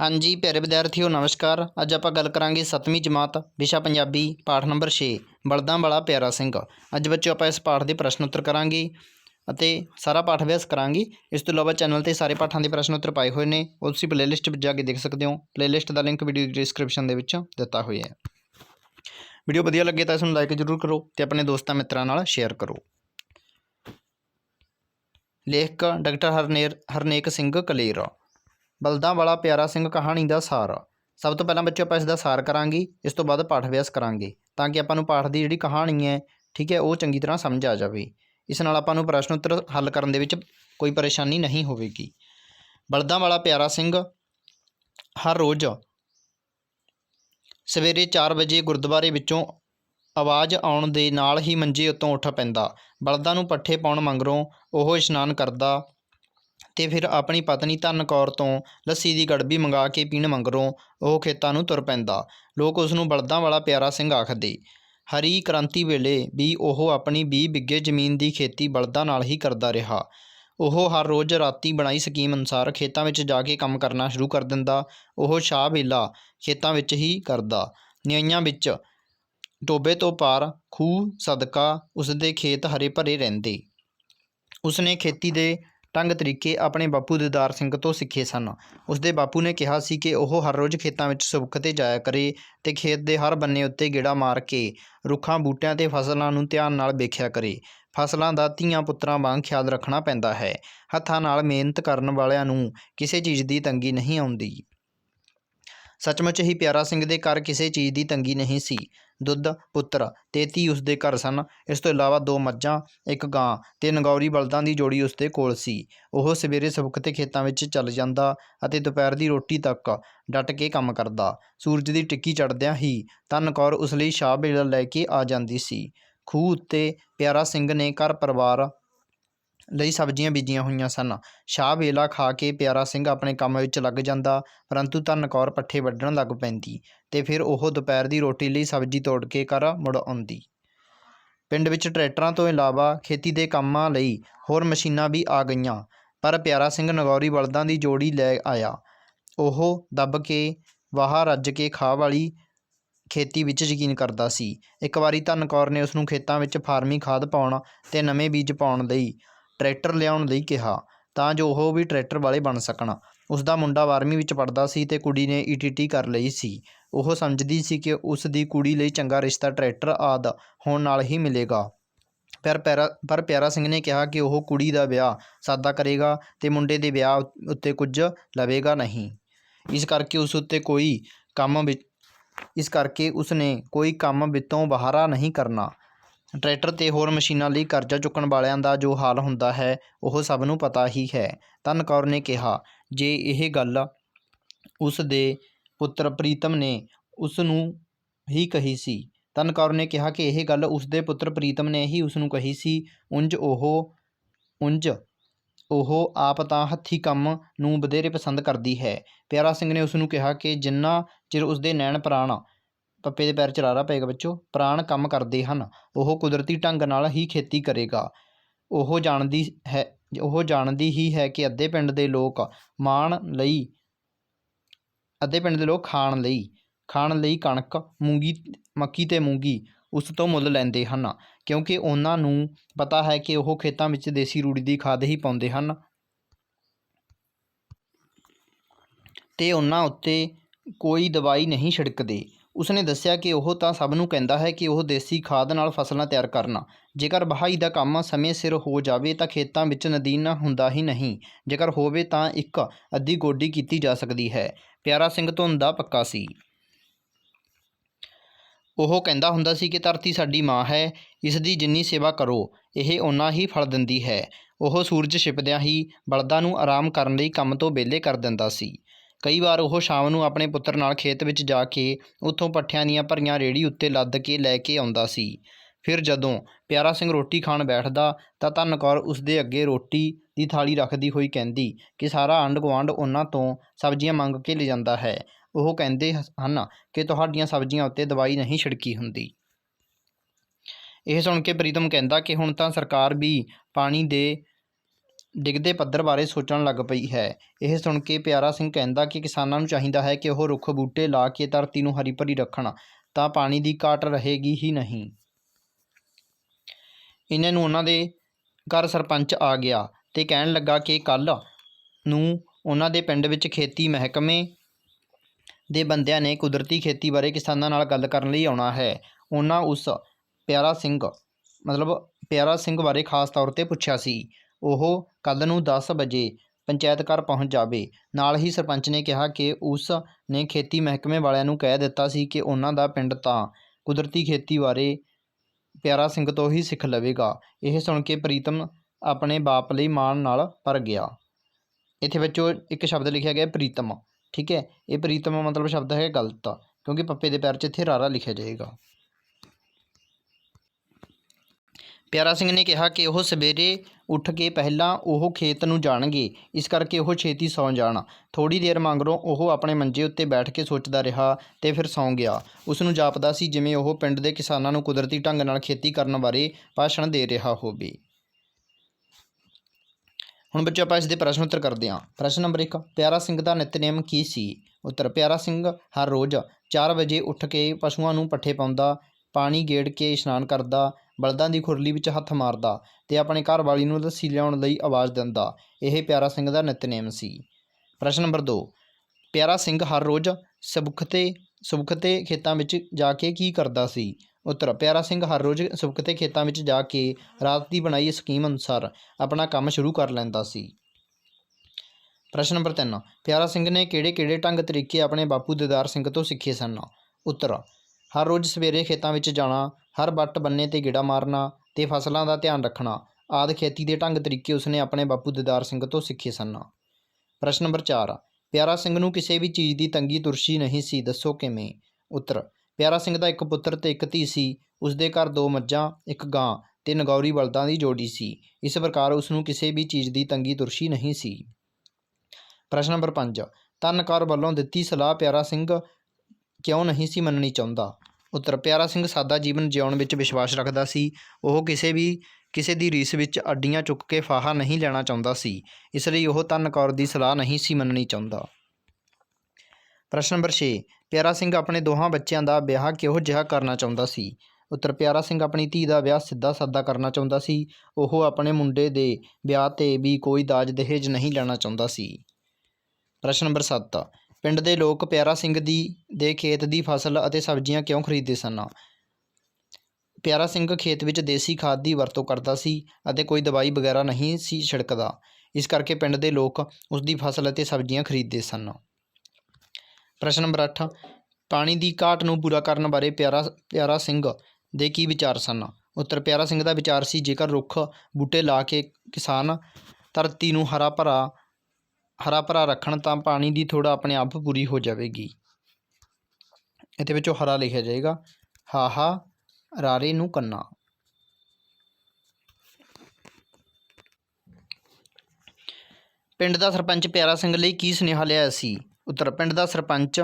ਹਾਂਜੀ, ਪਿਆਰੇ ਵਿਦਿਆਰਥੀਓ, ਨਮਸਕਾਰ। ਅੱਜ ਆਪਾਂ ਗੱਲ ਕਰਾਂਗੇ 7ਵੀਂ ਜਮਾਤ, ਵਿਸ਼ਾ ਪੰਜਾਬੀ, ਪਾਠ ਨੰਬਰ 6 ਬਲਦਾਂ ਵਾਲਾ ਪਿਆਰਾ ਸਿੰਘ। ਅੱਜ ਬੱਚਿਓ, ਆਪਾਂ ਇਸ ਪਾਠ ਦੇ ਪ੍ਰਸ਼ਨ ਉੱਤਰ ਕਰਾਂਗੇ ਅਤੇ ਸਾਰਾ ਪਾਠ ਅਭਿਆਸ ਕਰਾਂਗੇ। ਇਸ ਤੋਂ ਇਲਾਵਾ ਚੈਨਲ ਤੇ ਸਾਰੇ ਪਾਠਾਂ ਦੇ ਪ੍ਰਸ਼ਨ ਉੱਤਰ ਪਾਏ ਹੋਏ ਨੇ। ਉਹ ਤੁਸੀਂ ਪਲੇਲਿਸਟ ਵਿੱਚ ਜਾ ਕੇ ਦੇਖ ਸਕਦੇ ਹੋ। ਪਲੇਲਿਸਟ ਦਾ ਲਿੰਕ ਵੀਡੀਓ ਡਿਸਕ੍ਰਿਪਸ਼ਨ ਦੇ ਵਿੱਚ ਦਿੱਤਾ ਹੋਇਆ ਹੈ। ਵੀਡੀਓ ਵਧੀਆ ਲੱਗੇ ਤਾਂ ਇਸ ਨੂੰ ਲਾਈਕ ਜ਼ਰੂਰ ਕਰੋ ਤੇ ਆਪਣੇ ਦੋਸਤਾਂ ਮਿੱਤਰਾਂ ਨਾਲ ਸ਼ੇਅਰ ਕਰੋ। ਲੇਖਕ ਡਾਕਟਰ ਹਰਨੇਰ ਹਰਨੇਕ ਸਿੰਘ ਕਲੇਰ। ਬਲਦਾਂ ਵਾਲਾ ਪਿਆਰਾ ਸਿੰਘ ਕਹਾਣੀ ਦਾ ਸਾਰ। ਸਭ ਤੋਂ ਪਹਿਲਾਂ ਬੱਚਿਓ, ਆਪਾਂ ਇਸ ਦਾ ਸਾਰ ਕਰਾਂਗੇ, ਇਸ ਤੋਂ ਬਾਅਦ ਪਾਠ ਅਭਿਆਸ ਕਰਾਂਗੇ, ਤਾਂ ਕਿ ਆਪਾਂ ਨੂੰ ਪਾਠ ਦੀ ਜਿਹੜੀ ਕਹਾਣੀ ਹੈ, ਠੀਕ ਹੈ, ਉਹ ਚੰਗੀ ਤਰ੍ਹਾਂ ਸਮਝ ਆ ਜਾਵੇ। ਇਸ ਨਾਲ ਆਪਾਂ ਨੂੰ ਪ੍ਰਸ਼ਨ ਉੱਤਰ ਹੱਲ ਕਰਨ ਦੇ ਵਿੱਚ ਕੋਈ ਪਰੇਸ਼ਾਨੀ ਨਹੀਂ ਹੋਵੇਗੀ। ਬਲਦਾਂ ਵਾਲਾ ਪਿਆਰਾ ਸਿੰਘ ਹਰ ਰੋਜ਼ ਸਵੇਰੇ 4 ਵਜੇ ਗੁਰਦੁਆਰੇ ਵਿੱਚੋਂ ਆਵਾਜ਼ ਆਉਣ ਦੇ ਨਾਲ ਹੀ ਮੰਜੇ ਉੱਤੋਂ ਉੱਠ ਪੈਂਦਾ। ਬਲਦਾਂ ਨੂੰ ਪੱਠੇ ਪਾਉਣ ਮੰਗਰੋਂ ਉਹ ਇਸ਼ਨਾਨ ਕਰਦਾ ਤੇ ਫਿਰ ਆਪਣੀ ਪਤਨੀ ਧਨ ਕੌਰ ਤੋਂ ਲੱਸੀ ਦੀ ਗੜਬੀ ਮੰਗਾ ਕੇ ਪੀਣ ਮੰਗਰੋਂ ਉਹ ਖੇਤਾਂ ਨੂੰ ਤੁਰ ਪੈਂਦਾ। ਲੋਕ ਉਸ ਨੂੰ ਬਲਦਾਂ ਵਾਲਾ ਪਿਆਰਾ ਸਿੰਘ ਆਖਦੇ। ਹਰੀ ਕ੍ਰਾਂਤੀ ਵੇਲੇ ਵੀ ਉਹ ਆਪਣੀ 20 ਬਿੱਗੇ ਜ਼ਮੀਨ ਦੀ ਖੇਤੀ ਬਲਦਾਂ ਨਾਲ ਹੀ ਕਰਦਾ ਰਿਹਾ। ਉਹ ਹਰ ਰੋਜ਼ ਰਾਤੀ ਬਣਾਈ ਸਕੀਮ ਅਨੁਸਾਰ ਖੇਤਾਂ ਵਿੱਚ ਜਾ ਕੇ ਕੰਮ ਕਰਨਾ ਸ਼ੁਰੂ ਕਰ ਦਿੰਦਾ। ਉਹ ਸ਼ਾਹ ਵੇਲਾ ਖੇਤਾਂ ਵਿੱਚ ਹੀ ਕਰਦਾ। ਨਿਆਈਆਂ ਵਿੱਚ ਟੋਬੇ ਤੋਂ ਪਾਰ ਖੂਹ ਸਦਕਾ ਉਸਦੇ ਖੇਤ ਹਰੇ ਭਰੇ ਰਹਿੰਦੇ। ਉਸਨੇ ਖੇਤੀ ਦੇ ਢੰਗ ਤਰੀਕੇ ਆਪਣੇ ਬਾਪੂ ਦੀਦਾਰ ਸਿੰਘ ਤੋਂ ਸਿੱਖੇ ਸਨ। ਉਸਦੇ ਬਾਪੂ ਨੇ ਕਿਹਾ ਸੀ ਕਿ ਉਹ ਹਰ ਰੋਜ਼ ਖੇਤਾਂ ਵਿੱਚ ਸੁੱਖ ਤੇ ਜਾਇਆ ਕਰੇ ਤੇ ਖੇਤ ਦੇ ਹਰ ਬੰਨੇ ਉੱਤੇ ਗੇੜਾ ਮਾਰ ਕੇ ਰੁੱਖਾਂ, ਬੂਟਿਆਂ ਤੇ ਫਸਲਾਂ ਨੂੰ ਧਿਆਨ ਨਾਲ ਵੇਖਿਆ ਕਰੇ। ਫਸਲਾਂ ਦਾ ਧੀਆਂ ਪੁੱਤਰਾਂ ਵਾਂਗ ਖਿਆਲ ਰੱਖਣਾ ਪੈਂਦਾ ਹੈ। ਹੱਥਾਂ ਨਾਲ ਮਿਹਨਤ ਕਰਨ ਵਾਲਿਆਂ ਨੂੰ ਕਿਸੇ ਚੀਜ਼ ਦੀ ਤੰਗੀ ਨਹੀਂ ਆਉਂਦੀ। ਸੱਚਮੁੱਚ ਹੀ ਪਿਆਰਾ ਸਿੰਘ ਦੇ ਘਰ ਕਿਸੇ ਚੀਜ਼ ਦੀ ਤੰਗੀ ਨਹੀਂ ਸੀ। ਦੁੱਧ, ਪੁੱਤਰ ਤੇ ਧੀ ਉਸਦੇ ਘਰ ਸਨ। ਇਸ ਤੋਂ ਇਲਾਵਾ ਦੋ ਮੱਝਾਂ, ਇੱਕ ਗਾਂ ਤੇ ਨਗੌਰੀ ਬਲਦਾਂ ਦੀ ਜੋੜੀ ਉਸਦੇ ਕੋਲ ਸੀ। ਉਹ ਸਵੇਰੇ ਸਬਕ ਤੇ ਖੇਤਾਂ ਵਿੱਚ ਚੱਲ ਜਾਂਦਾ ਅਤੇ ਦੁਪਹਿਰ ਦੀ ਰੋਟੀ ਤੱਕ ਡਟ ਕੇ ਕੰਮ ਕਰਦਾ। ਸੂਰਜ ਦੀ ਟਿੱਕੀ ਚੜ੍ਹਦਿਆਂ ਹੀ ਧਨ ਕੌਰ ਉਸ ਲਈ ਸ਼ਾਹ ਵੇਲਾ ਲੈ ਕੇ ਆ ਜਾਂਦੀ ਸੀ। ਖੂਹ ਉੱਤੇ ਪਿਆਰਾ ਸਿੰਘ ਨੇ ਘਰ ਪਰਿਵਾਰ ਲਈ ਸਬਜ਼ੀਆਂ ਬੀਜੀਆਂ ਹੋਈਆਂ ਸਨ। ਸ਼ਾਹ ਵੇਲਾ ਖਾ ਕੇ ਪਿਆਰਾ ਸਿੰਘ ਆਪਣੇ ਕੰਮ ਵਿੱਚ ਲੱਗ ਜਾਂਦਾ, ਪਰੰਤੂ ਧੰਨ ਕੌਰ ਪੱਠੇ ਵੱਢਣ ਲੱਗ ਪੈਂਦੀ ਤੇ ਫਿਰ ਉਹ ਦੁਪਹਿਰ ਦੀ ਰੋਟੀ ਲਈ ਸਬਜ਼ੀ ਤੋੜ ਕੇ ਘਰ ਮੁੜ ਆਉਂਦੀ। ਪਿੰਡ ਵਿੱਚ ਟਰੈਕਟਰਾਂ ਤੋਂ ਇਲਾਵਾ ਖੇਤੀ ਦੇ ਕੰਮਾਂ ਲਈ ਹੋਰ ਮਸ਼ੀਨਾਂ ਵੀ ਆ ਗਈਆਂ, ਪਰ ਪਿਆਰਾ ਸਿੰਘ ਨਗੌਰੀ ਬਲਦਾਂ ਦੀ ਜੋੜੀ ਲੈ ਆਇਆ। ਉਹ ਦੱਬ ਕੇ ਵਾਹ ਰੱਜ ਕੇ ਖਾ ਵਾਲੀ ਖੇਤੀ ਵਿੱਚ ਯਕੀਨ ਕਰਦਾ ਸੀ। ਇੱਕ ਵਾਰੀ ਧਨ ਕੌਰ ਨੇ ਉਸ ਨੂੰ ਖੇਤਾਂ ਵਿੱਚ ਫਾਰਮੀ ਖਾਦ ਪਾਉਣ ਤੇ ਨਵੇਂ ਬੀਜ ਪਾਉਣ ਲਈ ਟਰੈਕਟਰ ਲਿਆਉਣ ਲਈ ਕਿਹਾ, ਤਾਂ ਜੋ ਉਹ ਵੀ ਟਰੈਕਟਰ ਵਾਲੇ ਬਣ ਸਕਣ। ਉਸ ਦਾ ਮੁੰਡਾ 12ਵੀਂ ਵਿੱਚ ਪੜ੍ਹਦਾ ਸੀ ਤੇ ਕੁੜੀ ਨੇ ਈਟੀਟੀ ਕਰ ਲਈ ਸੀ। ਉਹ ਸਮਝਦੀ ਸੀ ਕਿ ਉਸ ਦੀ ਕੁੜੀ ਲਈ ਚੰਗਾ ਰਿਸ਼ਤਾ ਟਰੈਕਟਰ ਆਦ ਹੋਣ ਨਾਲ ਹੀ ਮਿਲੇਗਾ। ਪਰ ਪਿਆਰਾ ਪਰ ਪਿਆਰਾ ਸਿੰਘ ਨੇ ਕਿਹਾ ਕਿ ਉਹ ਕੁੜੀ ਦਾ ਵਿਆਹ ਸਾਦਾ ਕਰੇਗਾ ਤੇ ਮੁੰਡੇ ਦੇ ਵਿਆਹ ਉੱਤੇ ਕੁਝ ਲਵੇਗਾ ਨਹੀਂ। ਇਸ ਕਰਕੇ ਉਸ ਉੱਤੇ ਕੋਈ ਕੰਮ ਵਿੱਚ ਇਸ ਕਰਕੇ ਉਸ ਨੇ ਕੋਈ ਕੰਮ ਵਿੱਤੋਂ ਬਾਹਰਾ ਨਹੀਂ ਕਰਨਾ। ਟਰੈਕਟਰ ਤੇ ਹੋਰ ਮਸ਼ੀਨਾਂ ਲਈ ਕਰਜ਼ਾ ਚੁੱਕਣ ਵਾਲਿਆਂ ਦਾ ਜੋ ਹਾਲ ਹੁੰਦਾ ਹੈ, ਉਹ ਸਭ ਨੂੰ ਪਤਾ ਹੀ ਹੈ। ਧਨ ਕੌਰ ਨੇ ਕਿਹਾ, ਜੇ ਇਹ ਗੱਲ ਉਸ ਦੇ ਪੁੱਤਰ ਪ੍ਰੀਤਮ ਨੇ ਉਸ ਨੂੰ ਹੀ ਕਹੀ ਸੀ। ਧਨ ਕੌਰ ਨੇ ਕਿਹਾ ਕਿ ਇਹ ਗੱਲ ਉਸ ਦੇ ਪੁੱਤਰ ਪ੍ਰੀਤਮ ਨੇ ਹੀ ਉਸ ਨੂੰ ਕਹੀ ਸੀ। ਉਂਝ ਉਹ ਉਂਝ ਉਹ ਆਪ ਤਾਂ ਹੱਥੀ ਕੰਮ ਨੂੰ ਵਧੇਰੇ ਪਸੰਦ ਕਰਦੀ ਹੈ। ਪਿਆਰਾ ਸਿੰਘ ਨੇ ਉਸ ਨੂੰ ਕਿਹਾ ਕਿ ਜਿੰਨਾ ਚਿਰ ਉਸ ਦੇ ਨੈਣ ਪ੍ਰਾਣ ਪੱਪੇ ਦੇ ਪੈਰ ਚਰਾਰਾ ਪਏਗਾ ਬੱਚੋ, ਪ੍ਰਾਣ ਕੰਮ ਕਰਦੇ ਹਨ, ਉਹ ਕੁਦਰਤੀ ਢੰਗ ਨਾਲ ਹੀ ਖੇਤੀ ਕਰੇਗਾ। ਉਹ ਜਾਣਦੀ ਹੈ, ਉਹ ਜਾਣਦੀ ਹੀ ਹੈ ਕਿ ਅੱਧੇ ਪਿੰਡ ਦੇ ਲੋਕ ਮਾਣ ਲਈ, ਅੱਧੇ ਪਿੰਡ ਦੇ ਲੋਕ ਖਾਣ ਲਈ ਖਾਣ ਲਈ ਕਣਕ, ਮੂੰਗੀ, ਮੱਕੀ ਤੇ ਮੂੰਗੀ ਉਸ ਤੋਂ ਮੁੱਲ ਲੈਂਦੇ ਹਨ, ਕਿਉਂਕਿ ਉਹਨਾਂ ਨੂੰ ਪਤਾ ਹੈ ਕਿ ਉਹ ਖੇਤਾਂ ਵਿੱਚ ਦੇਸੀ ਰੂੜੀ ਦੀ ਖਾਦ ਹੀ ਪਾਉਂਦੇ ਹਨ। ਤੇ ਉਹਨਾਂ ਉੱਤੇ ਕੋਈ ਦਵਾਈ ਨਹੀਂ ਛਿੜਕਦੇ। ਉਸਨੇ ਦੱਸਿਆ ਕਿ ਉਹ ਤਾਂ ਸਭ ਨੂੰ ਕਹਿੰਦਾ ਹੈ ਕਿ ਉਹ ਦੇਸੀ ਖਾਦ ਨਾਲ ਫਸਲਾਂ ਤਿਆਰ ਕਰਨ। ਜੇਕਰ ਬਹਾਈ ਦਾ ਕੰਮ ਸਮੇਂ ਸਿਰ ਹੋ ਜਾਵੇ ਤਾਂ ਖੇਤਾਂ ਵਿੱਚ ਨਦੀਨ ਹੁੰਦਾ ਹੀ ਨਹੀਂ। ਜੇਕਰ ਹੋਵੇ ਤਾਂ ਇੱਕ ਅੱਧੀ ਗੋਡੀ ਕੀਤੀ ਜਾ ਸਕਦੀ ਹੈ। ਪਿਆਰਾ ਸਿੰਘ ਧੁੰਨ ਦਾ ਪੱਕਾ ਸੀ। ਉਹ ਕਹਿੰਦਾ ਹੁੰਦਾ ਸੀ ਕਿ ਧਰਤੀ ਸਾਡੀ ਮਾਂ ਹੈ, ਇਸ ਦੀ ਜਿੰਨੀ ਸੇਵਾ ਕਰੋ, ਇਹ ਓਨਾ ਹੀ ਫਲ ਦਿੰਦੀ ਹੈ। ਉਹ ਸੂਰਜ ਛਿਪਦਿਆਂ ਹੀ ਬਲਦਾਂ ਨੂੰ ਆਰਾਮ ਕਰਨ ਲਈ ਕੰਮ ਤੋਂ ਵਿਹਲੇ ਕਰ ਦਿੰਦਾ ਸੀ। ਕਈ ਵਾਰ ਉਹ ਸ਼ਾਮ ਨੂੰ ਆਪਣੇ ਪੁੱਤਰ ਨਾਲ ਖੇਤ ਵਿੱਚ ਜਾ ਕੇ ਉੱਥੋਂ ਪੱਠਿਆਂ ਦੀਆਂ ਭਰੀਆਂ ਰੇੜੀ ਉੱਤੇ ਲੱਦ ਕੇ ਲੈ ਕੇ ਆਉਂਦਾ ਸੀ। ਫਿਰ ਜਦੋਂ ਪਿਆਰਾ ਸਿੰਘ ਰੋਟੀ ਖਾਣ ਬੈਠਦਾ, ਤਾਂ ਧੰਨ ਕੌਰ ਉਸਦੇ ਅੱਗੇ ਰੋਟੀ ਦੀ ਥਾਲੀ ਰੱਖਦੀ ਹੋਈ ਕਹਿੰਦੀ ਕਿ ਸਾਰਾ ਆਂਢ ਗੁਆਂਢ ਉਹਨਾਂ ਤੋਂ ਸਬਜ਼ੀਆਂ ਮੰਗ ਕੇ ਲਿਜਾਂਦਾ ਹੈ। ਉਹ ਕਹਿੰਦੇ ਹਨ ਕਿ ਤੁਹਾਡੀਆਂ ਸਬਜ਼ੀਆਂ ਉੱਤੇ ਦਵਾਈ ਨਹੀਂ ਛਿੜਕੀ ਹੁੰਦੀ। ਇਹ ਸੁਣ ਕੇ ਪ੍ਰੀਤਮ ਕਹਿੰਦਾ ਕਿ ਹੁਣ ਤਾਂ ਸਰਕਾਰ ਵੀ ਪਾਣੀ ਦੇ ਡਿੱਗਦੇ ਪੱਧਰ ਬਾਰੇ ਸੋਚਣ ਲੱਗ ਪਈ ਹੈ। ਇਹ ਸੁਣ ਕੇ ਪਿਆਰਾ ਸਿੰਘ ਕਹਿੰਦਾ ਕਿ ਕਿਸਾਨਾਂ ਨੂੰ ਚਾਹੀਦਾ ਹੈ ਕਿ ਉਹ ਰੁੱਖ ਬੂਟੇ ਲਾ ਕੇ ਧਰਤੀ ਨੂੰ ਹਰੀ ਭਰੀ ਰੱਖਣ, ਤਾਂ ਪਾਣੀ ਦੀ ਘਾਟ ਰਹੇਗੀ ਹੀ ਨਹੀਂ। ਇਹਨਾਂ ਨੂੰ ਉਹਨਾਂ ਦੇ ਘਰ ਸਰਪੰਚ ਆ ਗਿਆ ਤੇ ਕਹਿਣ ਲੱਗਾ ਕਿ ਕੱਲ ਨੂੰ ਉਹਨਾਂ ਦੇ ਪਿੰਡ ਵਿੱਚ ਖੇਤੀ ਮਹਿਕਮੇ ਦੇ ਬੰਦਿਆਂ ਨੇ ਕੁਦਰਤੀ ਖੇਤੀ ਬਾਰੇ ਕਿਸਾਨਾਂ ਨਾਲ ਗੱਲ ਕਰਨ ਲਈ ਆਉਣਾ ਹੈ। ਉਹਨਾਂ ਉਸ ਪਿਆਰਾ ਸਿੰਘ, ਮਤਲਬ ਪਿਆਰਾ ਸਿੰਘ ਬਾਰੇ ਖਾਸ ਤੌਰ ਤੇ ਪੁੱਛਿਆ ਸੀ। ਉਹ ਕੱਲ੍ਹ ਨੂੰ 10 ਵਜੇ ਪੰਚਾਇਤ ਘਰ ਪਹੁੰਚ ਜਾਵੇ। ਨਾਲ ਹੀ ਸਰਪੰਚ ਨੇ ਕਿਹਾ ਕਿ ਉਸ ਨੇ ਖੇਤੀ ਮਹਿਕਮੇ ਵਾਲਿਆਂ ਨੂੰ ਕਹਿ ਦਿੱਤਾ ਸੀ ਕਿ ਉਹਨਾਂ ਦਾ ਪਿੰਡ ਤਾਂ ਕੁਦਰਤੀ ਖੇਤੀ ਬਾਰੇ ਪਿਆਰਾ ਸਿੰਘ ਤੋਂ ਹੀ ਸਿੱਖ ਲਵੇਗਾ। ਇਹ ਸੁਣ ਕੇ ਪ੍ਰੀਤਮ ਆਪਣੇ ਬਾਪ ਲਈ ਮਾਣ ਨਾਲ ਭਰ ਗਿਆ। ਇੱਥੇ ਵਿੱਚੋਂ ਇੱਕ ਸ਼ਬਦ ਲਿਖਿਆ ਗਿਆ ਪ੍ਰੀਤਮ। ਠੀਕ ਹੈ, ਇਹ ਪ੍ਰੀਤਮ ਮਤਲਬ ਸ਼ਬਦ ਹੈ ਗਲਤ, ਕਿਉਂਕਿ ਪੱਪੇ ਦੇ ਪੈਰ 'ਚ ਇੱਥੇ ਰਾਰਾ ਲਿਖਿਆ ਜਾਏਗਾ। ਪਿਆਰਾ ਸਿੰਘ ਨੇ ਕਿਹਾ ਕਿ ਉਹ ਸਵੇਰੇ ਉੱਠ ਕੇ ਪਹਿਲਾਂ ਉਹ ਖੇਤ ਨੂੰ ਜਾਣਗੇ, ਇਸ ਕਰਕੇ ਉਹ ਛੇਤੀ ਸੌਂ ਜਾਣ। ਥੋੜੀ ਦੇਰ ਮਗਰੋਂ ਉਹ ਆਪਣੇ ਮੰਜੇ ਉੱਤੇ ਬੈਠ ਕੇ ਸੋਚਦਾ ਰਿਹਾ ਤੇ ਫਿਰ ਸੌਂ ਗਿਆ। ਉਸ ਨੂੰ ਜਾਪਦਾ ਸੀ ਜਿਵੇਂ ਉਹ ਪਿੰਡ ਦੇ ਕਿਸਾਨਾਂ ਨੂੰ ਕੁਦਰਤੀ ਢੰਗ ਨਾਲ ਖੇਤੀ ਕਰਨ ਬਾਰੇ ਭਾਸ਼ਣ ਦੇ ਰਿਹਾ ਹੋਵੇ। ਹੁਣ ਬੱਚੋ ਆਪਾਂ ਇਸ ਦੇ ਪ੍ਰਸ਼ਨ ਉੱਤਰ ਕਰਦੇ ਹਾਂ। ਪ੍ਰਸ਼ਨ ਨੰਬਰ 1 ਪਿਆਰਾ ਸਿੰਘ ਦਾ ਨਿਤਨੇਮ ਕੀ ਸੀ? ਉੱਤਰ, ਪਿਆਰਾ ਸਿੰਘ ਹਰ ਰੋਜ਼ 4 ਵਜੇ ਉੱਠ ਕੇ ਪਸ਼ੂਆਂ ਨੂੰ ਪੱਠੇ ਪਾਉਂਦਾ, ਪਾਣੀ ਗੇੜ ਕੇ ਇਸ਼ਨਾਨ ਕਰਦਾ ਬਲਦਾਂ ਦੀ ਖੁਰਲੀ ਵਿੱਚ ਹੱਥ ਮਾਰਦਾ ਤੇ ਆਪਣੇ ਘਰ ਵਾਲੀ ਨੂੰ ਲੱਸੀ ਲਿਆਉਣ ਲਈ ਆਵਾਜ਼ ਦਿੰਦਾ। ਇਹ ਪਿਆਰਾ ਸਿੰਘ ਦਾ ਨਿਤਨੇਮ ਸੀ। ਪ੍ਰਸ਼ਨ ਨੰਬਰ 2 ਪਿਆਰਾ ਸਿੰਘ ਹਰ ਰੋਜ਼ ਸਬੁਖਤੇ ਸੁਬਖਤੇ ਖੇਤਾਂ ਵਿੱਚ ਜਾ ਕੇ ਕੀ ਕਰਦਾ ਸੀ? ਉੱਤਰ, ਪਿਆਰਾ ਸਿੰਘ ਹਰ ਰੋਜ਼ ਸੁਬਖਤੇ ਖੇਤਾਂ ਵਿੱਚ ਜਾ ਕੇ ਰਾਤ ਦੀ ਬਣਾਈ ਸਕੀਮ ਅਨੁਸਾਰ ਆਪਣਾ ਕੰਮ ਸ਼ੁਰੂ ਕਰ ਲੈਂਦਾ ਸੀ। ਪ੍ਰਸ਼ਨ ਨੰਬਰ 3 ਪਿਆਰਾ ਸਿੰਘ ਨੇ ਕਿਹੜੇ-ਕਿਹੜੇ ਢੰਗ ਤਰੀਕੇ ਆਪਣੇ ਬਾਪੂ ਦਿਦਾਰ ਸਿੰਘ ਤੋਂ ਸਿੱਖੇ ਸਨ? ਉੱਤਰ ਹਰ ਰੋਜ਼ ਸਵੇਰੇ ਖੇਤਾਂ ਵਿੱਚ ਜਾਣਾ, ਹਰ ਵੱਟ ਬੰਨੇ ਤੇ ਗੇੜਾ ਮਾਰਨਾ ਤੇ ਫਸਲਾਂ ਦਾ ਧਿਆਨ ਰੱਖਣਾ, ਆਦਿ ਖੇਤੀ ਦੇ ਢੰਗ ਤਰੀਕੇ ਉਸਨੇ ਆਪਣੇ ਬਾਪੂ ਦਿਦਾਰ ਸਿੰਘ ਤੋਂ ਸਿੱਖੇ ਸਨ। ਪ੍ਰਸ਼ਨ ਨੰਬਰ 4 ਪਿਆਰਾ ਸਿੰਘ ਨੂੰ ਕਿਸੇ ਵੀ ਚੀਜ਼ ਦੀ ਤੰਗੀ ਤੁਰਸ਼ੀ ਨਹੀਂ ਸੀ, ਦੱਸੋ ਕਿਵੇਂ? ਉੱਤਰ, ਪਿਆਰਾ ਸਿੰਘ ਦਾ ਇੱਕ ਪੁੱਤਰ ਤੇ ਇੱਕ ਧੀ ਸੀ, ਉਸਦੇ ਘਰ ਦੋ ਮੱਝਾਂ, ਇੱਕ ਗਾਂ ਤੇ ਨਗੌਰੀ ਬਲਦਾਂ ਦੀ ਜੋੜੀ ਸੀ। ਇਸ ਪ੍ਰਕਾਰ ਉਸ ਨੂੰ ਕਿਸੇ ਵੀ ਚੀਜ਼ ਦੀ ਤੰਗੀ ਤੁਰਸ਼ੀ ਨਹੀਂ ਸੀ। ਪ੍ਰਸ਼ਨ ਨੰਬਰ 5 ਤਨਕਾਰ ਵੱਲੋਂ ਦਿੱਤੀ ਸਲਾਹ ਪਿਆਰਾ ਸਿੰਘ ਕਿਉਂ ਨਹੀਂ ਸੀ ਮੰਨਣੀ ਚਾਹੁੰਦਾ? ਉੱਤਰ ਪਿਆਰਾ ਸਿੰਘ ਸਾਦਾ ਜੀਵਨ ਜਿਉਣ ਵਿੱਚ ਵਿਸ਼ਵਾਸ ਰੱਖਦਾ ਸੀ। ਉਹ ਕਿਸੇ ਵੀ, ਕਿਸੇ ਦੀ ਰੀਸ ਵਿੱਚ ਅੱਡੀਆਂ ਚੁੱਕ ਕੇ ਫਾਹਾ ਨਹੀਂ ਲੈਣਾ ਚਾਹੁੰਦਾ ਸੀ। ਇਸ ਲਈ ਉਹ ਤਨਕੌਰ ਦੀ ਸਲਾਹ ਨਹੀਂ ਸੀ ਮੰਨਣੀ ਚਾਹੁੰਦਾ। ਪ੍ਰਸ਼ਨ ਨੰਬਰ 6 ਪਿਆਰਾ ਸਿੰਘ ਆਪਣੇ ਦੋਹਾਂ ਬੱਚਿਆਂ ਦਾ ਵਿਆਹ ਕਿਹੋ ਜਿਹਾ ਕਰਨਾ ਚਾਹੁੰਦਾ ਸੀ? ਉੱਤਰ ਪਿਆਰਾ ਸਿੰਘ ਆਪਣੀ ਧੀ ਦਾ ਵਿਆਹ ਸਿੱਧਾ ਸਾਦਾ ਕਰਨਾ ਚਾਹੁੰਦਾ ਸੀ। ਉਹ ਆਪਣੇ ਮੁੰਡੇ ਦੇ ਵਿਆਹ ਤੇ ਵੀ ਕੋਈ ਦਾਜ ਦਹੇਜ ਨਹੀਂ ਲੈਣਾ ਚਾਹੁੰਦਾ ਸੀ। ਪ੍ਰਸ਼ਨ ਨੰਬਰ 7 ਪਿੰਡ ਦੇ ਲੋਕ ਪਿਆਰਾ ਸਿੰਘ ਦੀ, ਦੇ ਖੇਤ ਦੀ ਫਸਲ ਅਤੇ ਸਬਜ਼ੀਆਂ ਕਿਉਂ ਖਰੀਦਦੇ ਸਨ? ਪਿਆਰਾ ਸਿੰਘ ਖੇਤ ਵਿੱਚ ਦੇਸੀ ਖਾਦ ਦੀ ਵਰਤੋਂ ਕਰਦਾ ਸੀ ਅਤੇ ਕੋਈ ਦਵਾਈ ਵਗੈਰਾ ਨਹੀਂ ਸੀ ਛਿੜਕਦਾ। ਇਸ ਕਰਕੇ ਪਿੰਡ ਦੇ ਲੋਕ ਉਸ ਦੀ ਫਸਲ ਅਤੇ ਸਬਜ਼ੀਆਂ ਖਰੀਦਦੇ ਸਨ। ਪ੍ਰਸ਼ਨ ਨੰਬਰ 8 ਪਾਣੀ ਦੀ ਘਾਟ ਨੂੰ ਪੂਰਾ ਕਰਨ ਬਾਰੇ ਪਿਆਰਾ ਪਿਆਰਾ ਸਿੰਘ ਦੇ ਕੀ ਵਿਚਾਰ ਸਨ? ਉੱਤਰ, ਪਿਆਰਾ ਸਿੰਘ ਦਾ ਵਿਚਾਰ ਸੀ ਜੇਕਰ ਰੁੱਖ ਬੂਟੇ ਲਾ ਕੇ ਕਿਸਾਨ ਧਰਤੀ ਨੂੰ ਹਰਾ ਭਰਾ ਹਰਾ ਭਰਾ ਰੱਖਣ ਤਾਂ ਪਾਣੀ ਦੀ ਥੋੜਾ ਆਪਣੇ ਆਪ ਪੂਰੀ ਹੋ ਜਾਵੇਗੀ। ਇਹਦੇ ਵਿੱਚੋਂ ਹਰਾ ਲਿਖਿਆ ਜਾਏਗਾ। ਹਾਹਾ ਰਾਰੇ ਨੂੰ ਕੰਨਾ। ਪਿੰਡ ਦਾ ਸਰਪੰਚ ਪਿਆਰਾ ਸਿੰਘ ਲਈ ਕੀ ਸੁਨੇਹਾ ਲਿਆਇਆ ਸੀ? ਉੱਤਰ, ਪਿੰਡ ਦਾ ਸਰਪੰਚ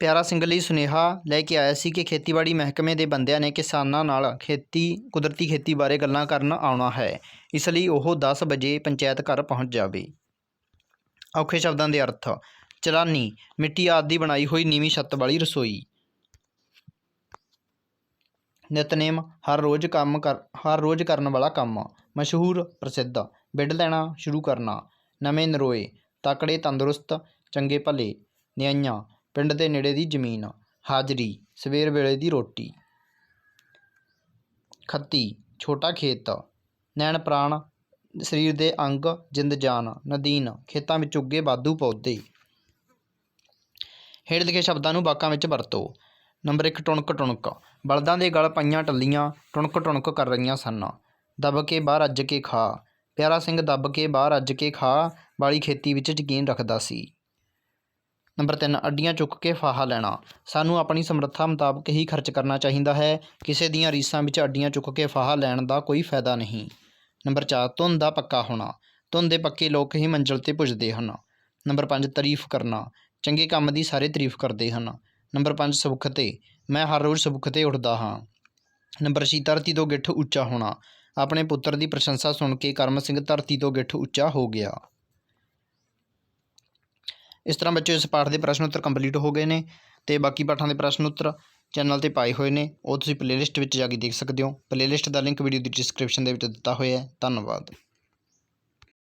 ਪਿਆਰਾ ਸਿੰਘ ਲਈ ਸੁਨੇਹਾ ਲੈ ਕੇ ਆਇਆ ਸੀ ਕਿ ਖੇਤੀਬਾੜੀ ਮਹਿਕਮੇ ਦੇ ਬੰਦਿਆਂ ਨੇ ਕਿਸਾਨਾਂ ਨਾਲ ਖੇਤੀ, ਕੁਦਰਤੀ ਖੇਤੀ ਬਾਰੇ ਗੱਲਾਂ ਕਰਨ ਆਉਣਾ ਹੈ। ਇਸ ਲਈ ਉਹ 10 ਵਜੇ ਪੰਚਾਇਤ ਘਰ ਪਹੁੰਚ ਜਾਵੇ। ਔਖੇ ਸ਼ਬਦਾਂ ਦੇ ਅਰਥ। ਚਲਾਨੀ ਮਿੱਟੀ ਆਦਿ ਦੀ ਬਣਾਈ ਹੋਈ ਨੀਵੀਂ ਛੱਤ ਵਾਲੀ ਰਸੋਈ। ਨਿਤਨੇਮ, ਹਰ ਰੋਜ਼ ਕੰਮ ਕਰ, ਹਰ ਰੋਜ਼ ਕਰਨ ਵਾਲਾ ਕੰਮ। ਮਸ਼ਹੂਰ, ਪ੍ਰਸਿੱਧ। ਬਿੱਡ ਲੈਣਾ ਸ਼ੁਰੂ ਕਰਨਾ। ਨਵੇਂ ਨਰੋਏ। ਤਕੜੇ ਤੰਦਰੁਸਤ, ਚੰਗੇ ਭਲੇ। ਨਿਆਈਆਂ। ਪਿੰਡ ਦੇ ਨੇੜੇ ਦੀ ਜ਼ਮੀਨ। ਹਾਜ਼ਰੀ। ਸਵੇਰ ਵੇਲੇ ਦੀ ਰੋਟੀ। ਖੱਤੀ। ਛੋਟਾ ਖੇਤ। ਨੈਣ ਪ੍ਰਾਣ ਸਰੀਰ ਦੇ ਅੰਗ ਜਿੰਦ ਜਾਨ, ਨਦੀਨ, ਖੇਤਾਂ ਵਿੱਚ ਉੱਗੇ ਵਾਧੂ ਪੌਦੇ। ਹੇਠ ਲਿਖੇ ਸ਼ਬਦਾਂ ਨੂੰ ਵਾਕਾਂ ਵਿੱਚ ਵਰਤੋ। ਨੰਬਰ 1 ਟੁਣਕ ਟੁਣਕ। ਬਲਦਾਂ ਦੇ ਗਲ ਪਈਆਂ ਟੱਲੀਆਂ ਟੁਣਕ ਟੁਣਕ ਕਰ ਰਹੀਆਂ ਸਨ। ਦਬ ਕੇ ਬਾਹਰ ਰੱਜ ਕੇ ਖਾ। ਪਿਆਰਾ ਸਿੰਘ ਦੱਬ ਕੇ ਬਾਹਰ ਰੱਜ ਕੇ ਖਾ, ਵਾਲੀ ਖੇਤੀ ਵਿੱਚ ਯਕੀਨ ਰੱਖਦਾ ਸੀ। ਨੰਬਰ 3 ਅੱਡੀਆਂ ਚੁੱਕ ਕੇ ਫਾਹਾ ਲੈਣਾ। ਸਾਨੂੰ ਆਪਣੀ ਸਮਰੱਥਾ ਮੁਤਾਬਕ ਹੀ ਖਰਚ ਕਰਨਾ ਚਾਹੀਦਾ ਹੈ। ਕਿਸੇ ਦੀਆਂ ਰੀਸਾਂ ਵਿੱਚ ਅੱਡੀਆਂ ਚੁੱਕ ਕੇ ਫਾਹਾ ਲੈਣ ਦਾ ਕੋਈ ਫਾਇਦਾ ਨਹੀਂ। ਨੰਬਰ 4 ਧੁੰਦ ਦਾ ਪੱਕਾ ਹੋਣਾ। ਧੁੰਦ ਦੇ ਪੱਕੇ ਲੋਕ ਹੀ ਮੰਜ਼ਿਲ ਤੇ ਪੁੱਜਦੇ ਹਨ। ਨੰਬਰ 5 ਤਾਰੀਫ ਕਰਨਾ। ਚੰਗੇ ਕੰਮ ਦੀ ਸਾਰੇ ਤਾਰੀਫ ਕਰਦੇ ਹਨ। ਨੰਬਰ 5 ਸੁਬਖਤੇ ਮੈਂ ਹਰ ਰੋਜ਼ ਸੁਬਖਤੇ ਉੱਠਦਾ ਹਾਂ। ਨੰਬਰ 6 ਧਰਤੀ ਤੋਂ ਗਿੱਠ ਉੱਚਾ ਹੋਣਾ। ਆਪਣੇ ਪੁੱਤਰ ਦੀ ਪ੍ਰਸ਼ੰਸਾ ਸੁਣ ਕੇ ਕਰਮ ਸਿੰਘ ਧਰਤੀ ਤੋਂ ਗਿੱਠ ਉੱਚਾ ਹੋ ਗਿਆ। ਇਸ ਤਰ੍ਹਾਂ ਬੱਚਿਓ ਇਸ ਪਾਠ ਦੇ ਪ੍ਰਸ਼ਨ ਉੱਤਰ ਕੰਪਲੀਟ ਹੋ ਗਏ ਨੇ ਤੇ ਬਾਕੀ ਪਾਠਾਂ ਦੇ ਪ੍ਰਸ਼ਨ ਉੱਤਰ ਚੈਨਲ ਤੇ ਪਾਏ ਹੋਏ ਨੇ, ਉਹ ਤੁਸੀਂ ਪਲੇਲਿਸਟ ਵਿੱਚ ਜਾ ਕੇ ਦੇਖ ਸਕਦੇ ਹੋ। ਪਲੇਲਿਸਟ ਦਾ ਲਿੰਕ ਵੀਡੀਓ ਦੀ ਡਿਸਕ੍ਰਿਪਸ਼ਨ ਦੇ ਵਿੱਚ ਦਿੱਤਾ ਹੋਇਆ ਧੰਨਵਾਦ।